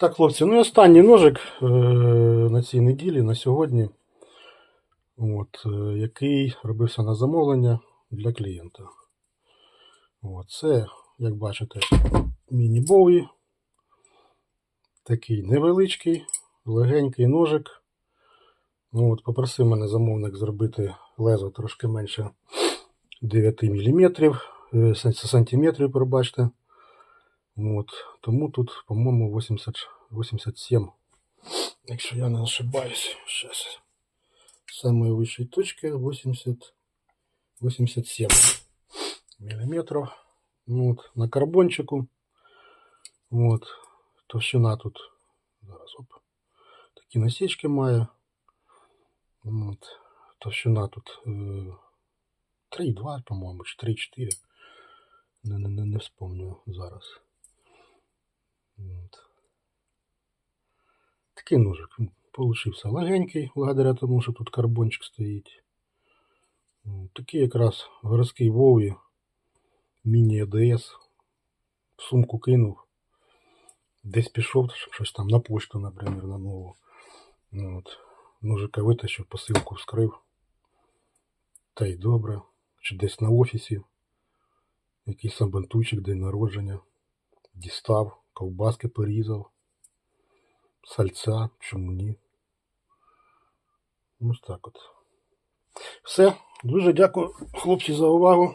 Так, хлопці, ну і останній ножик е, на цій неділі, на сьогодні, от, е, який робився на замовлення для клієнта. От, це, як бачите, міні-боуї. Такий невеличкий, легенький ножик. Ну, от, попросив мене замовник зробити лезо трошки менше 9 мм, сантиметрів, пробачте. От, тому тут, по-моєму, 87. Якщо я не ошибаюсь, сейчас. Самої вищої точки 80, 87 миллиметров. Ну, от, на карбончику. От, товщина тут. Зараз оп. Такі насічки має. От, товщина тут е, 3,2, по-моєму, чи 3,4. Не, не, не, не вспомню зараз. От. Такий ножик. Получився легенький, благодаря тому, що тут карбончик стоїть. Такий якраз городський Вові, міні АДС. В сумку кинув. Десь пішов, щоб щось там на пошту, наприклад, на нову. От. Ножика витащив, посилку вскрив. Та й добре. Чи десь на офісі. Якийсь сабантучик, день народження. Дістав, ковбаски порізав. Сальця, чому ні. Ось так от. Все. Дуже дякую, хлопці, за увагу.